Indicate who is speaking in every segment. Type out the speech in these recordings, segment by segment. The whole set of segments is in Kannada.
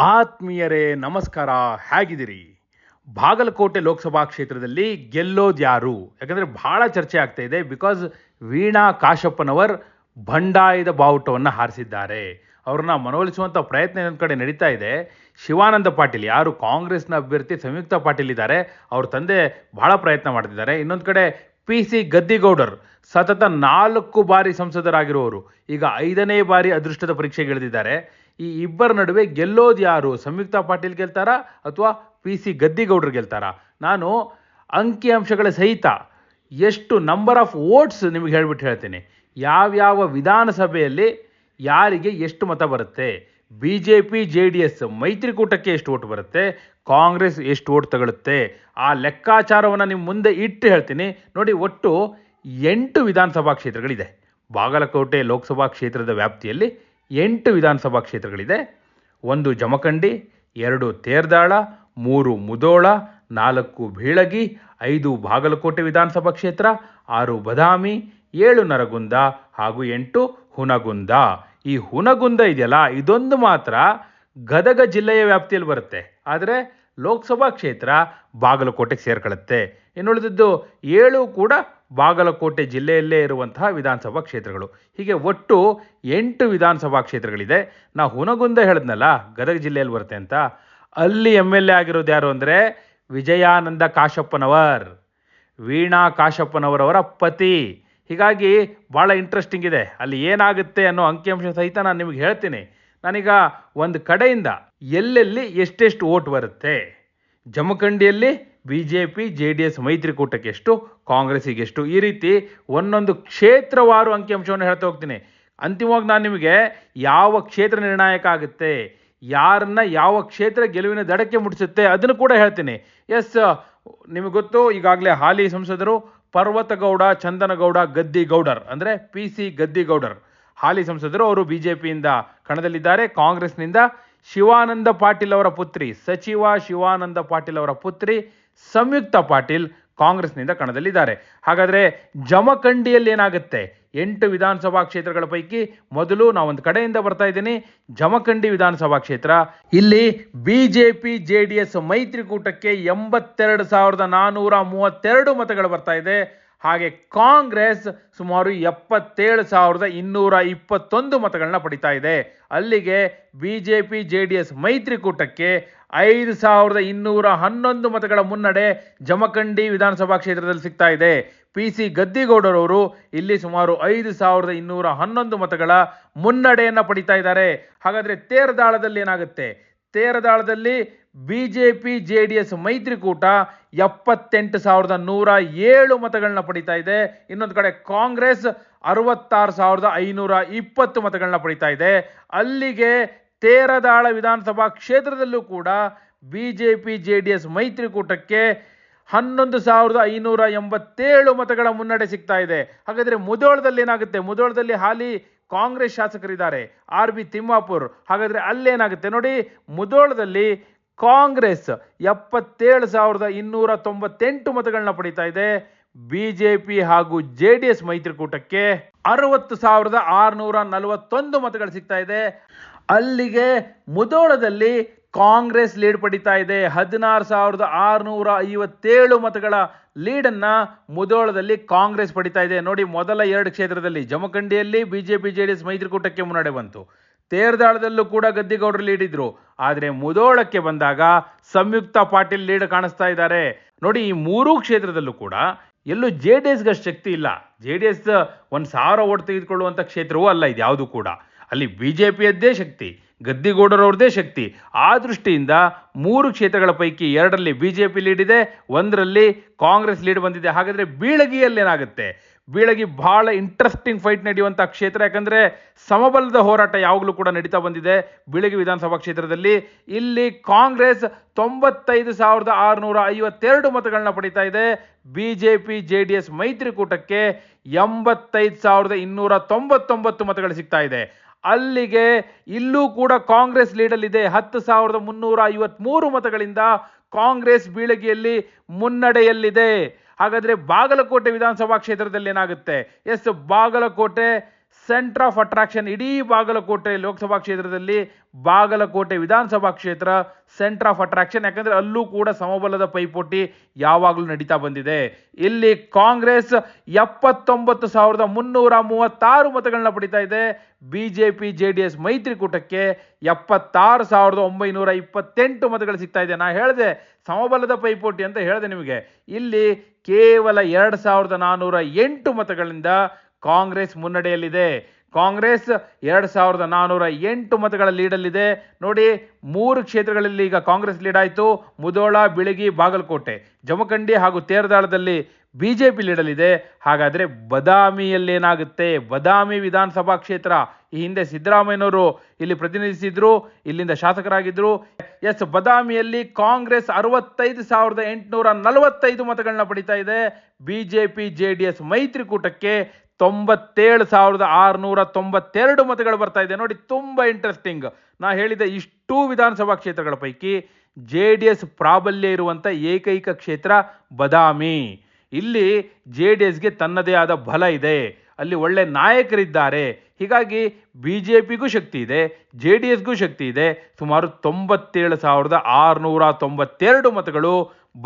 Speaker 1: ಆತ್ಮೀಯರೇ, ನಮಸ್ಕಾರ. ಹೇಗಿದ್ದೀರಿ? ಬಾಗಲಕೋಟೆ ಲೋಕಸಭಾ ಕ್ಷೇತ್ರದಲ್ಲಿ ಗೆಲ್ಲೋದು ಯಾರು? ಯಾಕಂದರೆ ಭಾಳ ಚರ್ಚೆ ಆಗ್ತಾ ಇದೆ. ಬಿಕಾಸ್ ವೀಣಾ ಕಾಶಪ್ಪನವರ್ ಬಂಡಾಯದ ಬಾವುಟವನ್ನು ಹಾರಿಸಿದ್ದಾರೆ. ಅವ್ರನ್ನ ಮನವೊಲಿಸುವಂಥ ಪ್ರಯತ್ನ ಇನ್ನೊಂದು ಕಡೆ ನಡೀತಾ ಇದೆ. ಶಿವಾನಂದ ಪಾಟೀಲ್ ಯಾರು? ಕಾಂಗ್ರೆಸ್ನ ಅಭ್ಯರ್ಥಿ ಸಂಯುಕ್ತ ಪಾಟೀಲ್ ಇದ್ದಾರೆ. ಅವ್ರ ತಂದೆ ಭಾಳ ಪ್ರಯತ್ನ ಮಾಡ್ತಿದ್ದಾರೆ. ಇನ್ನೊಂದು ಕಡೆ ಪಿ ಸಿ ಗದ್ದಿಗೌಡರ್ ಸತತ ನಾಲ್ಕು ಬಾರಿ ಸಂಸದರಾಗಿರುವವರು. ಈಗ ಐದನೇ ಬಾರಿ ಅದೃಷ್ಟದ ಪರೀಕ್ಷೆಗೆ ಇಳಿದಿದ್ದಾರೆ. ಈ ಇಬ್ಬರ ನಡುವೆ ಗೆಲ್ಲೋದು ಯಾರು? ಸಂಯುಕ್ತ ಪಾಟೀಲ್ ಗೆಲ್ತಾರಾ ಅಥವಾ ಪಿ ಸಿ ಗದ್ದಿಗೌಡರು ಗೆಲ್ತಾರಾ? ನಾನು ಅಂಕಿಅಂಶಗಳ ಸಹಿತ ಎಷ್ಟು ನಂಬರ್ ಆಫ್ ವೋಟ್ಸ್ ನಿಮಗೆ ಹೇಳ್ಬಿಟ್ಟು ಹೇಳ್ತೇನೆ. ಯಾವ್ಯಾವ ವಿಧಾನಸಭೆಯಲ್ಲಿ ಯಾರಿಗೆ ಎಷ್ಟು ಮತ ಬರುತ್ತೆ? B J P J D S ಮೈತ್ರಿಕೂಟಕ್ಕೆ ಎಷ್ಟು ಓಟ್ ಬರುತ್ತೆ? ಕಾಂಗ್ರೆಸ್ ಎಷ್ಟು ಓಟ್ ತಗೊಳುತ್ತೆ? ಆ ಲೆಕ್ಕಾಚಾರವನ್ನು ನಿಮ್ಮ ಮುಂದೆ ಇಟ್ಟು ಹೇಳ್ತೀನಿ. ನೋಡಿ, ಒಟ್ಟು ಎಂಟು ವಿಧಾನಸಭಾ ಕ್ಷೇತ್ರಗಳಿದೆ. ಬಾಗಲಕೋಟೆ ಲೋಕಸಭಾ ಕ್ಷೇತ್ರದ ವ್ಯಾಪ್ತಿಯಲ್ಲಿ ಎಂಟು ವಿಧಾನಸಭಾ ಕ್ಷೇತ್ರಗಳಿದೆ. ಒಂದು ಜಮಖಂಡಿ, ಎರಡು ತೇರ್ದಾಳ, ಮೂರು ಮುದೋಳ, ನಾಲ್ಕು ಬೀಳಗಿ, ಐದು ಬಾಗಲಕೋಟೆ ವಿಧಾನಸಭಾ ಕ್ಷೇತ್ರ, ಆರು ಬದಾಮಿ, ಏಳು ನರಗುಂದ ಹಾಗೂ ಎಂಟು ಹುನಗುಂದ. ಈ ಹುನಗುಂದ ಇದೆಯಲ್ಲ, ಇದೊಂದು ಮಾತ್ರ ಗದಗ ಜಿಲ್ಲೆಯ ವ್ಯಾಪ್ತಿಯಲ್ಲಿ ಬರುತ್ತೆ. ಆದರೆ ಲೋಕಸಭಾ ಕ್ಷೇತ್ರ ಬಾಗಲಕೋಟೆಗೆ ಸೇರ್ಕೊಳ್ಳುತ್ತೆ. ಇನ್ನುಳಿದಿದ್ದು ಏಳು ಕೂಡ ಬಾಗಲಕೋಟೆ ಜಿಲ್ಲೆಯಲ್ಲೇ ಇರುವಂತಹ ವಿಧಾನಸಭಾ ಕ್ಷೇತ್ರಗಳು. ಹೀಗೆ ಒಟ್ಟು ಎಂಟು ವಿಧಾನಸಭಾ ಕ್ಷೇತ್ರಗಳಿದೆ. ನಾ ಹುನಗುಂದ ಹೇಳಿದ್ನಲ್ಲ, ಗದಗ ಜಿಲ್ಲೆಯಲ್ಲಿ ಬರುತ್ತೆ ಅಂತ. ಅಲ್ಲಿ ಎಂ ಎಲ್ ಎ ಆಗಿರೋದು ಯಾರು ಅಂದರೆ ವಿಜಯಾನಂದ ಕಾಶಪ್ಪನವರ್, ವೀಣಾ ಕಾಶಪ್ಪನವರವರ ಪತಿ. ಹೀಗಾಗಿ ಭಾಳ ಇಂಟ್ರೆಸ್ಟಿಂಗ್ ಇದೆ. ಅಲ್ಲಿ ಏನಾಗುತ್ತೆ ಅನ್ನೋ ಅಂಕಿಅಂಶ ಸಹಿತ ನಾನು ನಿಮಗೆ ಹೇಳ್ತೀನಿ. ನಾನೀಗ ಒಂದು ಕಡೆಯಿಂದ ಎಲ್ಲೆಲ್ಲಿ ಎಷ್ಟೆಷ್ಟು ಓಟ್ ಬರುತ್ತೆ. ಜಮಖಂಡಿಯಲ್ಲಿ B J P J D S ಮೈತ್ರಿಕೂಟಕ್ಕೆ ಎಷ್ಟು, ಕಾಂಗ್ರೆಸ್ಸಿಗೆ ಎಷ್ಟು? ಈ ರೀತಿ ಒಂದೊಂದು ಕ್ಷೇತ್ರವಾರು ಅಂಕಿಅಂಶವನ್ನು ಹೇಳ್ತಾ ಹೋಗ್ತೀನಿ. ಅಂತಿಮವಾಗಿ ನಾನು ನಿಮಗೆ ಯಾವ ಕ್ಷೇತ್ರ ನಿರ್ಣಾಯಕ ಆಗುತ್ತೆ, ಯಾರನ್ನ ಯಾವ ಕ್ಷೇತ್ರ ಗೆಲುವಿನ ದಡಕ್ಕೆ ಮುಟ್ಟಿಸುತ್ತೆ ಅದನ್ನು ಕೂಡ ಹೇಳ್ತೀನಿ. ಎಸ್, ನಿಮಗೆ ಗೊತ್ತು, ಈಗಾಗಲೇ ಹಾಲಿ ಸಂಸದರು ಪರ್ವತಗೌಡ, ಚಂದನಗೌಡ, ಗದ್ದಿಗೌಡರ್, ಅಂದರೆ ಪಿ ಸಿ ಗದ್ದಿಗೌಡರ್. ಹಾಲಿ ಸಂಸದರು ಅವರು ಬಿ ಜೆ ಪಿಯಿಂದ ಕಣದಲ್ಲಿದ್ದಾರೆ, ಕಾಂಗ್ರೆಸ್ನಿಂದ ಶಿವಾನಂದ ಪಾಟೀಲ್ ಅವರ ಪುತ್ರಿ, ಸಚಿವ ಶಿವಾನಂದ ಪಾಟೀಲ್ ಅವರ ಪುತ್ರಿ ಸಂಯುಕ್ತ ಪಾಟೀಲ್ ಕಾಂಗ್ರೆಸ್ನಿಂದ ಕಣದಲ್ಲಿದ್ದಾರೆ. ಹಾಗಾದರೆ ಜಮಖಂಡಿಯಲ್ಲಿ ಏನಾಗುತ್ತೆ? ಎಂಟು ವಿಧಾನಸಭಾ ಕ್ಷೇತ್ರಗಳ ಪೈಕಿ ಮೊದಲು ನಾವು ಒಂದು ಕಡೆಯಿಂದ ಬರ್ತಾ ಇದ್ದೀನಿ. ಜಮಖಂಡಿ ವಿಧಾನಸಭಾ ಕ್ಷೇತ್ರ. ಇಲ್ಲಿ B J P J D S ಮೈತ್ರಿಕೂಟಕ್ಕೆ ಎಂಬತ್ತೆರಡು ಸಾವಿರದ ನಾನ್ನೂರ ಮೂವತ್ತೆರಡು ಮತಗಳು ಬರ್ತಾ ಇದೆ. ಹಾಗೆ ಕಾಂಗ್ರೆಸ್ ಸುಮಾರು ಎಪ್ಪತ್ತೇಳು ಸಾವಿರದ ಇನ್ನೂರ ಇಪ್ಪತ್ತೊಂದು ಮತಗಳನ್ನ ಪಡಿತಾ ಇದೆ. ಅಲ್ಲಿಗೆ B J P J D S ಮೈತ್ರಿಕೂಟಕ್ಕೆ ಐದು ಸಾವಿರದ ಇನ್ನೂರ ಹನ್ನೊಂದು ಮತಗಳ ಮುನ್ನಡೆ ಜಮಖಂಡಿ ವಿಧಾನಸಭಾ ಕ್ಷೇತ್ರದಲ್ಲಿ ಸಿಗ್ತಾ ಇದೆ. ಪಿ ಸಿ ಗದ್ದಿಗೌಡರವರು ಇಲ್ಲಿ ಸುಮಾರು ಐದು ಸಾವಿರದ ಇನ್ನೂರ ಹನ್ನೊಂದು ಮತಗಳ ಮುನ್ನಡೆಯನ್ನು ಪಡಿತಾ ಇದ್ದಾರೆ. ಹಾಗಾದರೆ ತೇರದಾಳದಲ್ಲಿ ಏನಾಗುತ್ತೆ? ತೇರದಾಳದಲ್ಲಿ B J P J D S ಮೈತ್ರಿಕೂಟ ಎಪ್ಪತ್ತೆಂಟು ಸಾವಿರದ ನೂರ ಏಳು ಮತಗಳನ್ನ ಪಡಿತಾ ಇದೆ. ಇನ್ನೊಂದು ಕಡೆ ಕಾಂಗ್ರೆಸ್ ಅರವತ್ತಾರು ಸಾವಿರದ ಐನೂರ ಇಪ್ಪತ್ತು ಮತಗಳನ್ನ ಪಡಿತಾ ಇದೆ. ಅಲ್ಲಿಗೆ ತೇರದಾಳ ವಿಧಾನಸಭಾ ಕ್ಷೇತ್ರದಲ್ಲೂ ಕೂಡ B J P J D S ಮೈತ್ರಿಕೂಟಕ್ಕೆ ಹನ್ನೊಂದು ಸಾವಿರದ ಐನೂರ ಎಂಬತ್ತೇಳು ಮತಗಳ ಮುನ್ನಡೆ ಸಿಗ್ತಾ ಇದೆ. ಹಾಗಾದರೆ ಮುದೋಳದಲ್ಲಿ ಏನಾಗುತ್ತೆ? ಮುದೋಳದಲ್ಲಿ ಹಾಲಿ ಕಾಂಗ್ರೆಸ್ ಶಾಸಕರಿದ್ದಾರೆ. R B Timmapur. ಹಾಗಾದರೆ ಅಲ್ಲೇನಾಗುತ್ತೆ ನೋಡಿ ಮುದೋಳದಲ್ಲಿ ಕಾಂಗ್ರೆಸ್ ಎಪ್ಪತ್ತೇಳು ಸಾವಿರದ ಇನ್ನೂರ ತೊಂಬತ್ತೆಂಟು ಮತಗಳನ್ನ ಪಡಿತಾ ಇದೆ. ಬಿ ಜೆ ಪಿ ಹಾಗೂ ಜೆ ಡಿ ಎಸ್ ಮೈತ್ರಿಕೂಟಕ್ಕೆ ಅರವತ್ತು ಸಾವಿರದ ಆರುನೂರ ನಲವತ್ತೊಂದು ಮತಗಳು ಸಿಗ್ತಾ ಇದೆ. ಅಲ್ಲಿಗೆ ಮುದೋಳದಲ್ಲಿ ಕಾಂಗ್ರೆಸ್ ಲೀಡ್ ಪಡಿತಾ ಇದೆ. ಹದಿನಾರು ಸಾವಿರದ ಆರುನೂರ ಐವತ್ತೇಳು ಮತಗಳ ಲೀಡನ್ನು ಮುದೋಳದಲ್ಲಿ ಕಾಂಗ್ರೆಸ್ ಪಡಿತಾ ಇದೆ. ನೋಡಿ, ಮೊದಲ ಎರಡು ಕ್ಷೇತ್ರದಲ್ಲಿ ಜಮಖಂಡಿಯಲ್ಲಿ BJP J P J D S ಮೈತ್ರಿಕೂಟಕ್ಕೆ ಮುನ್ನಡೆ ಬಂತು. ತೇರ್ದಾಳದಲ್ಲೂ ಕೂಡ ಗದ್ದಿಗೌಡರು ಲೀಡ್ ಇದ್ರು. ಆದರೆ ಮುದೋಳಕ್ಕೆ ಬಂದಾಗ ಸಂಯುಕ್ತ ಪಾಟೀಲ್ ಲೀಡ್ ಕಾಣಿಸ್ತಾ ಇದ್ದಾರೆ. ನೋಡಿ, ಈ ಮೂರೂ ಕ್ಷೇತ್ರದಲ್ಲೂ ಕೂಡ ಎಲ್ಲೂ ಜೆ ಡಿ ಎಸ್ಗಷ್ಟು ಶಕ್ತಿ ಇಲ್ಲ. ಜೆ ಡಿ ಎಸ್ ಒಂದು ಸಾವಿರ ಓಟ್ ತೆಗೆದುಕೊಳ್ಳುವಂಥ ಕ್ಷೇತ್ರವೂ ಅಲ್ಲ ಇದು ಯಾವುದು ಕೂಡ. ಅಲ್ಲಿ ಬಿ ಜೆ ಪಿಯದ್ದೇ ಶಕ್ತಿ. ಗದ್ದಿಗೌಡರವ್ರದ್ದೇ ಶಕ್ತಿ. ಆ ದೃಷ್ಟಿಯಿಂದ ಮೂರು ಕ್ಷೇತ್ರಗಳ ಪೈಕಿ ಎರಡರಲ್ಲಿ ಬಿ ಜೆ ಪಿ ಲೀಡ್ ಇದೆ, ಒಂದರಲ್ಲಿ ಕಾಂಗ್ರೆಸ್ ಲೀಡ್ ಬಂದಿದೆ. ಹಾಗಾದರೆ ಬೀಳಗಿಯಲ್ಲಿ ಏನಾಗುತ್ತೆ ಬೀಳಗಿ ಬಹಳ ಇಂಟ್ರೆಸ್ಟಿಂಗ್ ಫೈಟ್ ನಡೆಯುವಂಥ ಕ್ಷೇತ್ರ. ಯಾಕಂದರೆ ಸಮಬಲದ ಹೋರಾಟ ಯಾವಾಗಲೂ ಕೂಡ ನಡೀತಾ ಬಂದಿದೆ ಬೀಳಗಿ ವಿಧಾನಸಭಾ ಕ್ಷೇತ್ರದಲ್ಲಿ. ಇಲ್ಲಿ ಕಾಂಗ್ರೆಸ್ ತೊಂಬತ್ತೈದು ಸಾವಿರದ ಆರುನೂರ ಐವತ್ತೆರಡು ಮತಗಳನ್ನ ಪಡಿತಾ ಇದೆ. B J P J D S ಮೈತ್ರಿಕೂಟಕ್ಕೆ ಎಂಬತ್ತೈದು ಸಾವಿರದ ಇನ್ನೂರ ತೊಂಬತ್ತೊಂಬತ್ತು ಮತಗಳು ಸಿಗ್ತಾ ಇದೆ. ಅಲ್ಲಿಗೆ ಇಲ್ಲೂ ಕೂಡ ಕಾಂಗ್ರೆಸ್ ಲೀಡಲ್ಲಿದೆ. ಹತ್ತು ಸಾವಿರದ ಮುನ್ನೂರ ಐವತ್ಮೂರು ಮತಗಳಿಂದ ಕಾಂಗ್ರೆಸ್ ಬೀಳಗಿಯಲ್ಲಿ ಮುನ್ನಡೆಯಲ್ಲಿದೆ. ಹಾಗಾದರೆ ಬಾಗಲಕೋಟೆ ವಿಧಾನಸಭಾ ಕ್ಷೇತ್ರದಲ್ಲಿ ಏನಾಗುತ್ತೆ? Yes, Bagalkot centre of attraction ಇಡೀ ಬಾಗಲಕೋಟೆ ಲೋಕಸಭಾ ಕ್ಷೇತ್ರದಲ್ಲಿ ಬಾಗಲಕೋಟೆ ವಿಧಾನಸಭಾ ಕ್ಷೇತ್ರ ಸೆಂಟರ್ ಆಫ್ ಅಟ್ರಾಕ್ಷನ್ ಯಾಕಂದರೆ ಅಲ್ಲೂ ಕೂಡ ಸಮಬಲದ ಪೈಪೋಟಿ ಯಾವಾಗಲೂ ನಡೀತಾ ಬಂದಿದೆ. ಇಲ್ಲಿ ಕಾಂಗ್ರೆಸ್ ಎಪ್ಪತ್ತೊಂಬತ್ತು ಸಾವಿರದ ಮುನ್ನೂರ ಮೂವತ್ತಾರು ಮತಗಳನ್ನ ಪಡಿತಾ ಇದೆ. ಬಿಜೆಪಿ ಜೆ ಡಿ ಎಸ್ ಮೈತ್ರಿಕೂಟಕ್ಕೆ ಎಪ್ಪತ್ತಾರು ಸಾವಿರದ ಒಂಬೈನೂರ ಇಪ್ಪತ್ತೆಂಟು ಮತಗಳು ಸಿಗ್ತಾ ಇದೆ. ನಾ ಹೇಳಿದೆ ಸಮಬಲದ ಪೈಪೋಟಿ ಅಂತ ಹೇಳಿದೆ ನಿಮಗೆ. ಇಲ್ಲಿ ಕೇವಲ ಎರಡು ಸಾವಿರದ ನಾನ್ನೂರ ಎಂಟು ಮತಗಳಿಂದ ಕಾಂಗ್ರೆಸ್ ಮುನ್ನಡೆಯಲ್ಲಿದೆ. ಕಾಂಗ್ರೆಸ್ ಎರಡು ಸಾವಿರದ ನಾನ್ನೂರ ಎಂಟು ಮತಗಳ ಲೀಡಲ್ಲಿದೆ. ನೋಡಿ, ಮೂರು ಕ್ಷೇತ್ರಗಳಲ್ಲಿ ಈಗ ಕಾಂಗ್ರೆಸ್ ಲೀಡ್ ಆಯಿತು. ಮುದೋಳ ಬಿಳಗಿ, ಬಾಗಲಕೋಟೆ, ಜಮಖಂಡಿ ಹಾಗೂ ತೇರದಾಳದಲ್ಲಿ ಬಿ ಜೆ ಪಿ ಲೀಡಲ್ಲಿದೆ. ಹಾಗಾದರೆ ಬದಾಮಿಯಲ್ಲಿ ಏನಾಗುತ್ತೆ ಬದಾಮಿ ವಿಧಾನಸಭಾ ಕ್ಷೇತ್ರ. ಈ ಹಿಂದೆ ಸಿದ್ದರಾಮಯ್ಯನವರು ಇಲ್ಲಿ ಪ್ರತಿನಿಧಿಸಿದ್ರು, ಇಲ್ಲಿಂದ ಶಾಸಕರಾಗಿದ್ದರು ಎಸ್ ಬದಾಮಿಯಲ್ಲಿ ಕಾಂಗ್ರೆಸ್ ಅರವತ್ತೈದು ಸಾವಿರದ ಎಂಟುನೂರ ನಲವತ್ತೈದು ಮತಗಳನ್ನ ಪಡಿತಾ ಇದೆ. B J P J D S ಮೈತ್ರಿಕೂಟಕ್ಕೆ ತೊಂಬತ್ತೇಳು ಸಾವಿರದ ಆರುನೂರ ತೊಂಬತ್ತೆರಡು ಮತಗಳು ಬರ್ತಾ ಇದೆ. ನೋಡಿ, ತುಂಬ ಇಂಟ್ರೆಸ್ಟಿಂಗ್ ನಾ ಹೇಳಿದ ಇಷ್ಟು ವಿಧಾನಸಭಾ ಕ್ಷೇತ್ರಗಳ ಪೈಕಿ ಜೆ ಡಿ ಎಸ್ ಪ್ರಾಬಲ್ಯ ಇರುವಂಥ ಏಕೈಕ ಕ್ಷೇತ್ರ ಬದಾಮಿ. ಇಲ್ಲಿ ಜೆ ಡಿ ಎಸ್ಗೆ ತನ್ನದೇ ಆದ ಬಲ ಇದೆ. ಅಲ್ಲಿ ಒಳ್ಳೆ ನಾಯಕರಿದ್ದಾರೆ. ಹೀಗಾಗಿ ಬಿ ಜೆ ಪಿಗೂ ಶಕ್ತಿ ಇದೆ, ಜೆ ಡಿ ಎಸ್ಗೂ ಶಕ್ತಿ ಇದೆ. ಸುಮಾರು ತೊಂಬತ್ತೇಳು ಸಾವಿರದ ಆರುನೂರ ತೊಂಬತ್ತೆರಡು ಮತಗಳು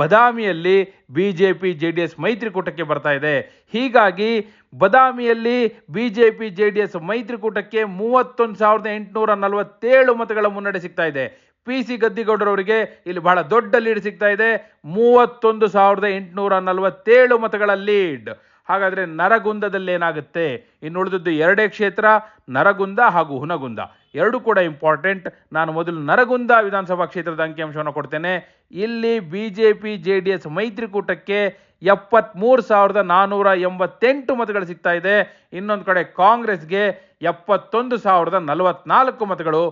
Speaker 1: ಬದಾಮಿಯಲ್ಲಿ B J P J D S ಮೈತ್ರಿಕೂಟಕ್ಕೆ ಬರ್ತಾ ಇದೆ. ಹೀಗಾಗಿ ಬದಾಮಿಯಲ್ಲಿ B J P J D S ಮೈತ್ರಿಕೂಟಕ್ಕೆ ಮೂವತ್ತೊಂದು ಸಾವಿರದ ಎಂಟುನೂರ ನಲವತ್ತೇಳು ಮತಗಳ ಮುನ್ನಡೆ ಸಿಗ್ತಾ ಇದೆ. ಪಿ ಸಿ ಗದ್ದಿಗೌಡರವರಿಗೆ ಇಲ್ಲಿ ಬಹಳ ದೊಡ್ಡ ಲೀಡ್ ಸಿಗ್ತಾ ಇದೆ. ಮೂವತ್ತೊಂದು ಸಾವಿರದ ಎಂಟುನೂರ ನಲವತ್ತೇಳು ಮತಗಳ ಲೀಡ್. ಹಾಗಾದರೆ ನರಗುಂದದಲ್ಲಿ ಏನಾಗುತ್ತೆ? ಇನ್ನು ಉಳಿದದ್ದು ಎರಡೇ ಕ್ಷೇತ್ರ, ನರಗುಂದ ಹಾಗೂ ಹುನಗುಂದ. ಎರಡು ಕೂಡ ಇಂಪಾರ್ಟೆಂಟ್ ನಾನು ಮೊದಲು ನರಗುಂದ ವಿಧಾನಸಭಾ ಕ್ಷೇತ್ರದ ಅಂಕಿಅಂಶವನ್ನು ಕೊಡ್ತೇನೆ. ಇಲ್ಲಿ B J P J D S ಮೈತ್ರಿಕೂಟಕ್ಕೆ ಎಪ್ಪತ್ತ್ಮೂರು ಸಾವಿರದ ನಾನ್ನೂರ ಎಂಬತ್ತೆಂಟು ಮತಗಳು ಸಿಗ್ತಾ ಇದೆ. ಇನ್ನೊಂದು ಕಡೆ ಕಾಂಗ್ರೆಸ್ಗೆ ಎಪ್ಪತ್ತೊಂದು ಸಾವಿರದ ನಲವತ್ನಾಲ್ಕು ಮತಗಳು.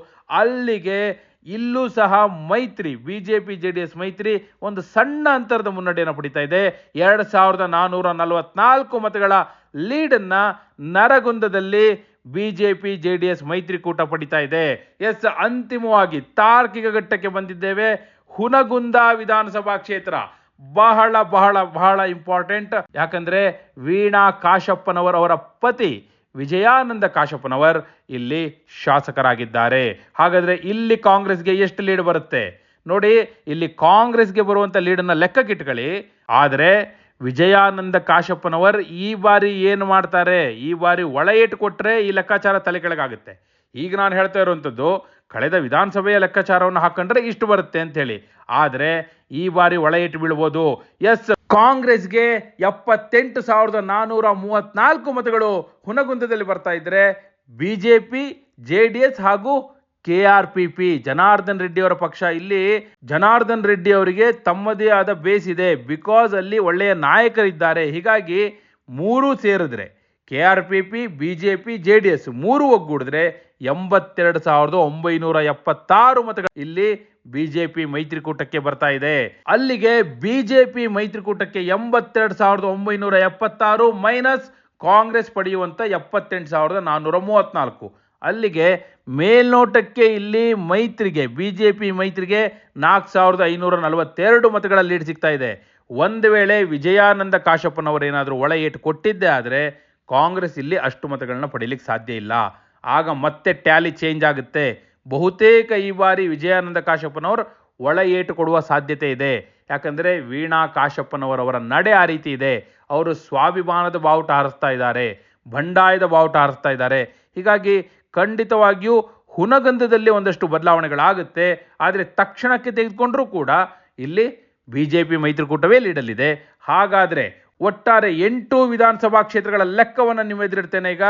Speaker 1: ಅಲ್ಲಿಗೆ ಇಲ್ಲೂ ಸಹ ಮೈತ್ರಿ B J P J D S ಮೈತ್ರಿ ಒಂದು ಸಣ್ಣ ಅಂತರದ ಮುನ್ನಡೆಯನ್ನು ಪಡಿತಾ ಇದೆ. ಎರಡು ಸಾವಿರದ ನಾನ್ನೂರ ನಲವತ್ನಾಲ್ಕು ಮತಗಳ ಲೀಡನ್ನು ನರಗುಂದದಲ್ಲಿ B J P J D S ಮೈತ್ರಿಕೂಟ ಪಡಿತಾ ಇದೆ. ಎಸ್, ಅಂತಿಮವಾಗಿ ತಾರ್ಕಿಕ ಘಟ್ಟಕ್ಕೆ ಬಂದಿದ್ದೇವೆ. ಹುನಗುಂದ ವಿಧಾನಸಭಾ ಕ್ಷೇತ್ರ ಬಹಳ ಬಹಳ ಬಹಳ ಇಂಪಾರ್ಟೆಂಟ್ ಯಾಕಂದ್ರೆ ವೀಣಾ ಕಾಶಪ್ಪನವರ್ ಅವರ ಪತಿ ವಿಜಯಾನಂದ ಕಾಶಪ್ಪನವರ್ ಇಲ್ಲಿ ಶಾಸಕರಾಗಿದ್ದಾರೆ. ಹಾಗಾದ್ರೆ ಇಲ್ಲಿ ಕಾಂಗ್ರೆಸ್ಗೆ ಎಷ್ಟು ಲೀಡ್ ಬರುತ್ತೆ? ನೋಡಿ, ಇಲ್ಲಿ ಕಾಂಗ್ರೆಸ್ಗೆ ಬರುವಂತ ಲೀಡನ್ನ ಲೆಕ್ಕಕ್ಕಿಟ್ಕೊಳ್ಳಿ. ಆದರೆ ವಿಜಯಾನಂದ ಕಾಶಪ್ಪನವರ್ ಈ ಬಾರಿ ಏನು ಮಾಡ್ತಾರೆ? ಈ ಬಾರಿ ಒಳ ಏಟು ಈ ಲೆಕ್ಕಾಚಾರ ತಲೆ ಕೆಳಗಾಗುತ್ತೆ ಈಗ ನಾನು ಹೇಳ್ತಾ ಇರುವಂಥದ್ದು, ಕಳೆದ ವಿಧಾನಸಭೆಯ ಲೆಕ್ಕಾಚಾರವನ್ನು ಹಾಕೊಂಡ್ರೆ ಇಷ್ಟು ಬರುತ್ತೆ ಅಂಥೇಳಿ ಆದರೆ ಈ ಬಾರಿ ಒಳ ಏಟು ಬೀಳ್ಬೋದು. ಎಸ್, ಕಾಂಗ್ರೆಸ್ಗೆ ಎಪ್ಪತ್ತೆಂಟು ಸಾವಿರದ ನಾನ್ನೂರ ಮೂವತ್ತ್ನಾಲ್ಕು ಮತಗಳು ಹುನಗುಂದದಲ್ಲಿ ಬರ್ತಾ ಇದ್ದರೆ B J P J D S ಹಾಗೂ K R P P Janardhan Reddy ಅವರ ಪಕ್ಷ. ಇಲ್ಲಿ ಜನಾರ್ದನ್ ರೆಡ್ಡಿ ಅವರಿಗೆ ತಮ್ಮದೇ ಆದ ಬೇಸ್ ಇದೆ. ಬಿಕಾಸ್ ಅಲ್ಲಿ ಒಳ್ಳೆಯ ನಾಯಕರಿದ್ದಾರೆ. ಹೀಗಾಗಿ ಮೂರೂ ಸೇರಿದ್ರೆ K R P P B J P J D S ಮೂರು ಒಗ್ಗೂಡಿದ್ರೆ ಎಂಬತ್ತೆರಡು ಸಾವಿರದ ಒಂಬೈನೂರ ಎಪ್ಪತ್ತಾರು ಮತಗಳು ಇಲ್ಲಿ ಬಿಜೆಪಿ ಮೈತ್ರಿಕೂಟಕ್ಕೆ ಬರ್ತಾ ಇದೆ. ಅಲ್ಲಿಗೆ ಬಿಜೆಪಿ ಮೈತ್ರಿಕೂಟಕ್ಕೆ ಎಂಬತ್ತೆರಡು ಸಾವಿರದ ಒಂಬೈನೂರ ಎಪ್ಪತ್ತಾರು ಮೈನಸ್ ಕಾಂಗ್ರೆಸ್ ಪಡೆಯುವಂತ ಎಪ್ಪತ್ತೆಂಟು ಸಾವಿರದ ನಾನ್ನೂರ ಮೂವತ್ನಾಲ್ಕು. ಅಲ್ಲಿಗೆ ಮೇಲ್ನೋಟಕ್ಕೆ ಇಲ್ಲಿ ಮೈತ್ರಿಗೆ ಬಿ ಜೆ ಪಿ ಮೈತ್ರಿಗೆ ನಾಲ್ಕು ಸಾವಿರದ ಐನೂರ ನಲವತ್ತೆರಡು ಮತಗಳ ಲೀಡ್ ಸಿಗ್ತಾ ಇದೆ. ಒಂದು ವೇಳೆ ವಿಜಯಾನಂದ ಕಾಶಪ್ಪನವರೇನಾದರೂ ಒಳ ಏಟು ಕೊಟ್ಟಿದ್ದೇ ಆದರೆ ಕಾಂಗ್ರೆಸ್ ಇಲ್ಲಿ ಅಷ್ಟು ಮತಗಳನ್ನ ಪಡೀಲಿಕ್ಕೆ ಸಾಧ್ಯ ಇಲ್ಲ. ಆಗ ಮತ್ತೆ ಟ್ಯಾಲಿ ಚೇಂಜ್ ಆಗುತ್ತೆ. ಬಹುತೇಕ ಈ ಬಾರಿ ವಿಜಯಾನಂದ ಕಾಶಪ್ಪನವರು ಒಳ ಏಟು ಕೊಡುವ ಸಾಧ್ಯತೆ ಇದೆ. ಯಾಕಂದರೆ ವೀಣಾ ಕಾಶಪ್ಪನವರವರ ನಡೆ ಆ ರೀತಿ ಇದೆ. ಅವರು ಸ್ವಾಭಿಮಾನದ ಬಾವುಟ ಹಾರಿಸ್ತಾ ಇದ್ದಾರೆ. ಬಂಡಾಯದ ಬಾವುಟ ಹಾರಿಸ್ತಾ ಇದ್ದಾರೆ. ಹೀಗಾಗಿ ಖಂಡಿತವಾಗಿಯೂ ಹುನಗಂಧದಲ್ಲಿ ಒಂದಷ್ಟು ಬದಲಾವಣೆಗಳಾಗುತ್ತೆ. ಆದರೆ ತಕ್ಷಣಕ್ಕೆ ತೆಗೆದುಕೊಂಡರೂ ಕೂಡ ಇಲ್ಲಿ ಬಿ ಜೆ ಪಿ ಮೈತ್ರಿಕೂಟವೇ ಲೀಡಲ್ಲಿದೆ. ಹಾಗಾದರೆ ಒಟ್ಟಾರೆ ಎಂಟು ವಿಧಾನಸಭಾ ಕ್ಷೇತ್ರಗಳ ಲೆಕ್ಕವನ್ನು ನೀವು ಎದುರಿಡ್ತೇನೆ ಈಗ.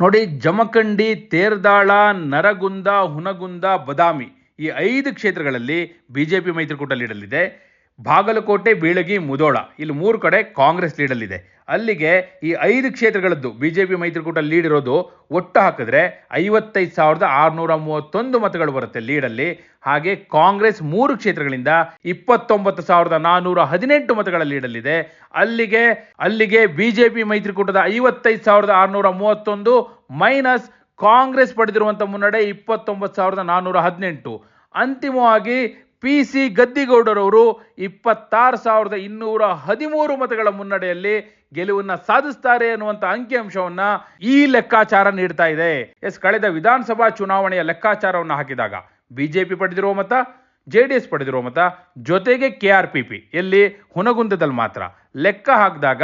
Speaker 1: ನೋಡಿ, ಜಮಖಂಡಿ, ತೇರ್ದಾಳ, ನರಗುಂದ, ಹುನಗುಂದ, ಬದಾಮಿ ಈ ಐದು ಕ್ಷೇತ್ರಗಳಲ್ಲಿ ಬಿ ಜೆ ಪಿ ಮೈತ್ರಿಕೂಟ ಲೀಡಲ್ಲಿದೆ. ಬಾಗಲಕೋಟೆ, ಬೀಳಗಿ, ಮುದೋಳ. ಇಲ್ಲಿ ಮೂರು ಕಡೆ ಕಾಂಗ್ರೆಸ್ ಲೀಡಲ್ಲಿದೆ. ಅಲ್ಲಿಗೆ ಈ ಐದು ಕ್ಷೇತ್ರಗಳದ್ದು ಬಿ ಜೆ ಪಿ ಮೈತ್ರಿಕೂಟ ಲೀಡ್ ಇರೋದು ಒಟ್ಟು ಹಾಕಿದ್ರೆ ಐವತ್ತೈದು ಸಾವಿರದ ಆರುನೂರ ಮೂವತ್ತೊಂದು ಮತಗಳು ಬರುತ್ತೆ ಲೀಡಲ್ಲಿ ಹಾಗೆ ಕಾಂಗ್ರೆಸ್ ಮೂರು ಕ್ಷೇತ್ರಗಳಿಂದ ಇಪ್ಪತ್ತೊಂಬತ್ತು ಸಾವಿರದ ನಾನ್ನೂರ ಹದಿನೆಂಟು ಮತಗಳ ಲೀಡಲ್ಲಿದೆ ಅಲ್ಲಿಗೆ ಅಲ್ಲಿಗೆ ಬಿಜೆಪಿ ಮೈತ್ರಿಕೂಟದ ಐವತ್ತೈದು ಸಾವಿರದ ಆರುನೂರ ಮೂವತ್ತೊಂದು ಮೈನಸ್ ಕಾಂಗ್ರೆಸ್ ಪಡೆದಿರುವಂಥ ಮುನ್ನಡೆ ಇಪ್ಪತ್ತೊಂಬತ್ತು ಸಾವಿರದ ನಾನ್ನೂರ ಹದಿನೆಂಟು. ಅಂತಿಮವಾಗಿ ಪಿ ಸಿ ಗದ್ದಿಗೌಡರವರು ಇಪ್ಪತ್ತಾರು ಸಾವಿರದ ಇನ್ನೂರ ಹದಿಮೂರು ಮತಗಳ ಮುನ್ನಡೆಯಲ್ಲಿ ಗೆಲುವನ್ನ ಸಾಧಿಸ್ತಾರೆ ಅನ್ನುವಂತ ಅಂಕಿಅಂಶವನ್ನ ಈ ಲೆಕ್ಕಾಚಾರ ನೀಡ್ತಾ ಇದೆ. ಎಸ್, ಕಳೆದ ವಿಧಾನಸಭಾ ಚುನಾವಣೆಯ ಲೆಕ್ಕಾಚಾರವನ್ನು ಹಾಕಿದಾಗ ಬಿಜೆಪಿ ಪಡೆದಿರುವ ಮತ, ಜೆ ಡಿ ಎಸ್ ಪಡೆದಿರುವ ಮತ, ಜೊತೆಗೆ ಕೆ ಆರ್ ಪಿ ಎಲ್ಲಿ ಹುನಗುಂದದಲ್ಲಿ ಮಾತ್ರ ಲೆಕ್ಕ ಹಾಕಿದಾಗ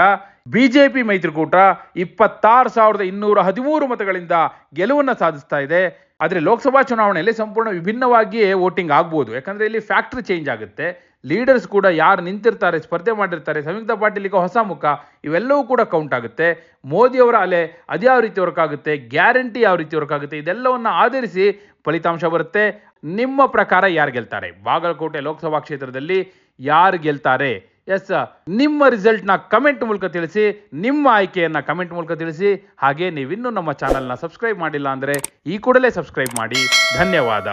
Speaker 1: ಬಿಜೆಪಿ ಮೈತ್ರಿಕೂಟ ಇಪ್ಪತ್ತಾರು ಸಾವಿರದ ಇನ್ನೂರ ಹದಿಮೂರು ಮತಗಳಿಂದ ಗೆಲುವನ್ನು ಸಾಧಿಸ್ತಾ ಇದೆ. ಆದರೆ ಲೋಕಸಭಾ ಚುನಾವಣೆಯಲ್ಲಿ ಸಂಪೂರ್ಣ ವಿಭಿನ್ನವಾಗಿಯೇ ವೋಟಿಂಗ್ ಆಗ್ಬೋದು. ಯಾಕಂದರೆ ಇಲ್ಲಿ ಫ್ಯಾಕ್ಟ್ರಿ ಚೇಂಜ್ ಆಗುತ್ತೆ. ಲೀಡರ್ಸ್ ಕೂಡ ಯಾರು ನಿಂತಿರ್ತಾರೆ, ಸ್ಪರ್ಧೆ ಮಾಡಿರ್ತಾರೆ, ಸಂಯುಕ್ತ ಪಾಟೀಲ್ ಈಗ ಹೊಸ ಮುಖ, ಇವೆಲ್ಲವೂ ಕೂಡ ಕೌಂಟ್ ಆಗುತ್ತೆ. ಮೋದಿಯವರ ಅಲೆ ಅದ್ಯಾವ ರೀತಿ ವರ್ಕ್ ಆಗುತ್ತೆ ಗ್ಯಾರಂಟಿ ಯಾವ ರೀತಿ ವರ್ಕ್ ಆಗುತ್ತೆ, ಇದೆಲ್ಲವನ್ನು ಆಧರಿಸಿ ಫಲಿತಾಂಶ ಬರುತ್ತೆ. ನಿಮ್ಮ ಪ್ರಕಾರ ಯಾರು ಗೆಲ್ತಾರೆ? ಬಾಗಲಕೋಟೆ ಲೋಕಸಭಾ ಕ್ಷೇತ್ರದಲ್ಲಿ ಯಾರು ಗೆಲ್ತಾರೆ? ಎಸ್ ನಿಮ್ಮ ರಿಸಲ್ಟ್ನ ಕಮೆಂಟ್ ಮೂಲಕ ತಿಳಿಸಿ, ನಿಮ್ಮ ಆಯ್ಕೆಯನ್ನು ಕಮೆಂಟ್ ಮೂಲಕ ತಿಳಿಸಿ, ಹಾಗೆ ನೀವಿನ್ನೂ ನಮ್ಮ ಚಾನಲ್ನ ಸಬ್ಸ್ಕ್ರೈಬ್ ಮಾಡಿಲ್ಲ ಅಂದರೆ ಈ ಕೂಡಲೇ ಸಬ್ಸ್ಕ್ರೈಬ್ ಮಾಡಿ. ಧನ್ಯವಾದ.